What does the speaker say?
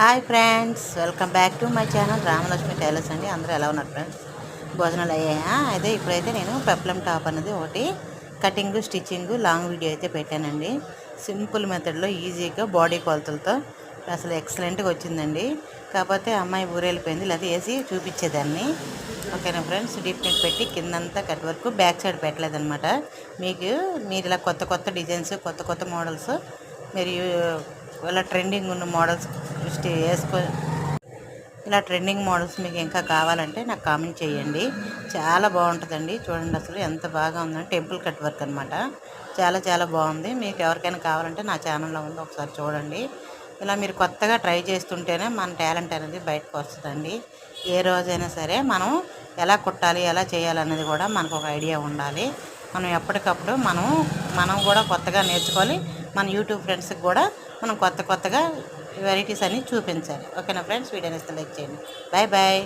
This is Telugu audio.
Hi friends welcome back to my channel Ramalakshmi tailors అండి. అందరూ ఎలా ఉన్నారు ఫ్రెండ్స్? భోజనాలు అయ్యాయా? అయితే ఇప్పుడైతే నేను పెప్లం టాప్ అనేది ఒకటి కటింగ్ స్టిచ్చింగ్ లాంగ్ వీడియో అయితే పెట్టానండి. సింపుల్ మెథడ్లో ఈజీగా బాడీ కొలతలతో అసలు ఎక్సలెంట్గా వచ్చిందండి. కాకపోతే అమ్మాయి ఊరెళ్ళిపోయింది లేదా వేసి చూపించేదాన్ని. ఓకేనా ఫ్రెండ్స్? డీప్ నెక్ పెట్టి కిందంతా కట్ వరకు బ్యాక్ సైడ్ పెట్టలేదనమాట మీకు మీరు ఇలా కొత్త కొత్త డిజైన్స్ కొత్త కొత్త మోడల్స్ మీరు ఇలా ట్రెండింగ్ ఉన్న మోడల్స్ దృష్టి వేసుకో ఇలా ట్రెండింగ్ మోడల్స్ మీకు ఇంకా కావాలంటే నాకు కామెంట్ చేయండి. చాలా బాగుంటుందండి. చూడండి అసలు ఎంత బాగా ఉందంటే టెంపుల్ కట్ వర్క్ అనమాట చాలా చాలా బాగుంది. మీకు ఎవరికైనా కావాలంటే నా ఛానల్లో ఉంది ఒకసారి చూడండి. ఇలా మీరు కొత్తగా ట్రై చేస్తుంటేనే మన టాలెంట్ అనేది బయటకు వస్తుందండి. ఏ రోజైనా సరే మనం ఎలా కుట్టాలి ఎలా చేయాలనేది కూడా మనకు ఒక ఐడియా ఉండాలి. మనం ఎప్పటికప్పుడు మనం మనం కూడా కొత్తగా నేర్చుకోవాలి. మన యూట్యూబ్ ఫ్రెండ్స్కి కూడా మనం కొత్త కొత్తగా వెరైటీస్ అన్ని చూపించాలి. ఓకేనా ఫ్రెండ్స్? వీడియోని ఇస్తే లైక్ చేయండి. Bye bye.